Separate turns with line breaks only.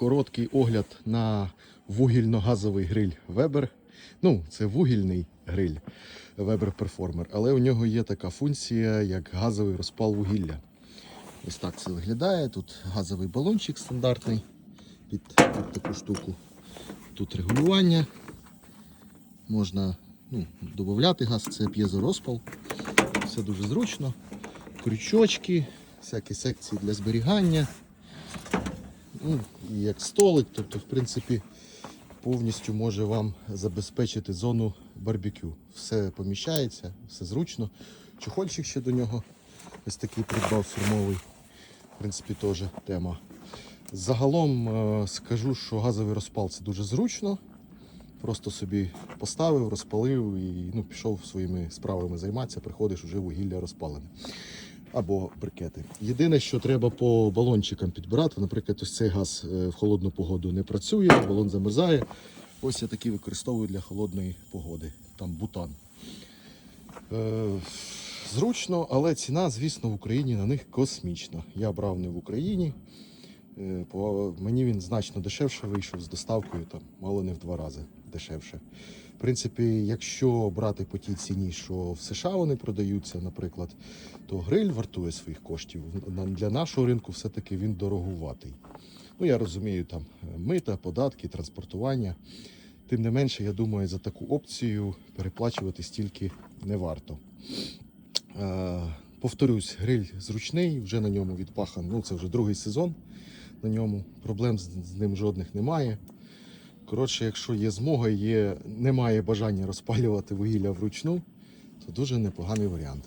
короткий огляд на вугільно-газовий гриль Weber. Ну, це вугільний гриль Weber Performer, але у нього є така функція, як газовий розпал вугілля. Ось так це виглядає. Тут газовий балончик стандартний під, під таку штуку. Тут регулювання. Можна ну, додати газ, це п'єзорозпал. Все дуже зручно. Крючочки, всякі секції для зберігання. Ну, і як столик, тобто, в принципі, повністю може вам забезпечити зону барбекю. Все поміщається, все зручно. Чохольчик ще до нього. Ось такий придбав фірмовий. В принципі, теж тема. Загалом е, скажу, що газовий розпал це дуже зручно. Просто собі поставив, розпалив і ну, пішов своїми справами займатися, приходиш вже вугілля розпалене. Або брикети. Єдине, що треба по балончикам підбирати, наприклад, ось цей газ е, в холодну погоду не працює, балон замерзає. Ось я такий використовую для холодної погоди. Там бутан. Е, зручно, але ціна, звісно, в Україні на них космічна. Я брав не в Україні. Е, Мені він значно дешевше вийшов з доставкою, там, мало не в два рази дешевше. В принципі, якщо брати по тій ціні, що в США вони продаються, наприклад, то гриль вартує своїх коштів. Для нашого ринку все-таки він дорогуватий. Ну, я розумію, там мита, податки, транспортування. Тим не менше, я думаю, за таку опцію переплачувати стільки не варто. Е, повторюсь, гриль зручний, вже на ньому відпахан. Ну, це вже другий сезон на ньому. Проблем з, з ним жодних немає. Коротше, якщо є змога, є, немає бажання розпалювати вугілля вручну, то дуже непоганий варіант.